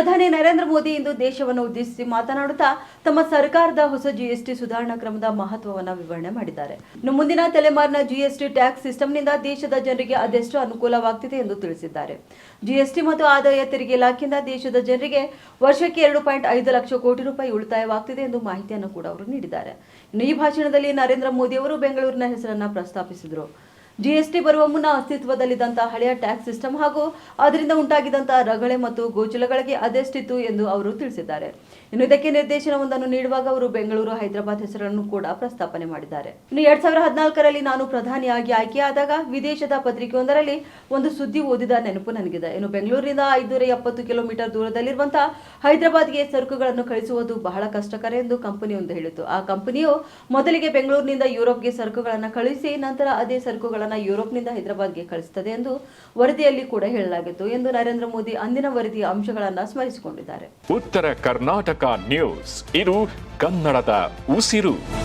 ಪ್ರಧಾನಿ ನರೇಂದ್ರ ಮೋದಿ ಇಂದು ದೇಶವನ್ನು ಉದ್ದೇಶಿಸಿ ಮಾತನಾಡುತ್ತಾ ತಮ್ಮ ಸರ್ಕಾರದ ಹೊಸ ಜಿಎಸ್ಟಿ ಸುಧಾರಣಾ ಕ್ರಮದ ಮಹತ್ವವನ್ನು ವಿವರಣೆ ಮಾಡಿದ್ದಾರೆ. ಮುಂದಿನ ತಲೆಮಾರಿನ ಜಿಎಸ್ಟಿ ಟ್ಯಾಕ್ಸ್ ಸಿಸ್ಟಮ್ನಿಂದ ದೇಶದ ಜನರಿಗೆ ಅದೆಷ್ಟು ಅನುಕೂಲವಾಗ್ತಿದೆ ಎಂದು ತಿಳಿಸಿದ್ದಾರೆ. ಜಿಎಸ್ಟಿ ಮತ್ತು ಆದಾಯ ತೆರಿಗೆ ಇಲಾಖೆಯಿಂದ ದೇಶದ ಜನರಿಗೆ ವರ್ಷಕ್ಕೆ ಎರಡು ಪಾಯಿಂಟ್ ಐದು ಲಕ್ಷ ಕೋಟಿ ರೂಪಾಯಿ ಉಳಿತಾಯವಾಗ್ತಿದೆ ಎಂದು ಮಾಹಿತಿಯನ್ನು ಕೂಡ ಅವರು ನೀಡಿದ್ದಾರೆ. ಈ ಭಾಷಣದಲ್ಲಿ ನರೇಂದ್ರ ಮೋದಿ ಅವರು ಬೆಂಗಳೂರಿನ ಹೆಸರನ್ನ ಪ್ರಸ್ತಾಪಿಸಿದರು. ಜಿಎಸ್ಟಿ ಬರುವ ಮುನ್ನ ಅಸ್ತಿತ್ವದಲ್ಲಿದ್ದಂತಹ ಹಳೆಯ ಟ್ಯಾಕ್ಸ್ ಸಿಸ್ಟಮ್ ಹಾಗೂ ಅದರಿಂದ ಉಂಟಾಗಿದ್ದಂತಹ ರಗಳೆ ಮತ್ತು ಗೋಚಲಗಳಿಗೆ ಅದೆಷ್ಟಿತ್ತು ಎಂದು ಅವರು ತಿಳಿಸಿದ್ದಾರೆ. ಇನ್ನು ಇದಕ್ಕೆ ನಿರ್ದೇಶನವೊಂದನ್ನು ನೀಡುವಾಗ ಅವರು ಬೆಂಗಳೂರು, ಹೈದರಾಬಾದ್ ಹೆಸರನ್ನು ಕೂಡ ಪ್ರಸ್ತಾಪನೆ ಮಾಡಿದ್ದಾರೆ. ಇನ್ನು ಎರಡ್ ಸಾವಿರದ ಹದಿನಾಲ್ಕರಲ್ಲಿ ನಾನು ಪ್ರಧಾನಿಯಾಗಿ ಆಯ್ಕೆಯಾದಾಗ ವಿದೇಶದ ಪತ್ರಿಕೆಯೊಂದರಲ್ಲಿ ಒಂದು ಸುದ್ದಿ ಓದಿದ ನೆನಪು ನನಗಿದೆ. ಇನ್ನು ಬೆಂಗಳೂರಿನಿಂದ ಐದುನೂರ ಎಪ್ಪತ್ತು ಕಿಲೋಮೀಟರ್ ದೂರದಲ್ಲಿರುವಂತಹ ಹೈದರಾಬಾದ್ಗೆ ಸರಕುಗಳನ್ನು ಕಳಿಸುವುದು ಬಹಳ ಕಷ್ಟಕರ ಎಂದು ಕಂಪನಿಯೊಂದು ಹೇಳಿತು ಆ ಕಂಪನಿಯು ಮೊದಲಿಗೆ ಬೆಂಗಳೂರಿನಿಂದ ಯುರೋಪ್ಗೆ ಸರಕುಗಳನ್ನು ಕಳುಹಿಸಿ ನಂತರ ಅದೇ ಸರಕುಗಳನ್ನು ಯುರೋಪ್ನಿಂದ ಹೈದರಾಬಾದ್ಗೆ ಕಳಿಸುತ್ತದೆ ಎಂದು ವರದಿಯಲ್ಲಿ ಕೂಡ ಹೇಳಲಾಗಿತ್ತು ಎಂದು ನರೇಂದ್ರ ಮೋದಿ ಅಂದಿನ ವರದಿಯ ಅಂಶಗಳನ್ನು ಸ್ಮರಿಸಿಕೊಂಡಿದ್ದಾರೆ. ಉತ್ತರ ಕರ್ನಾಟಕ ನ್ಯೂಸ್. ಇದು ಕನ್ನಡದ ಉಸಿರು.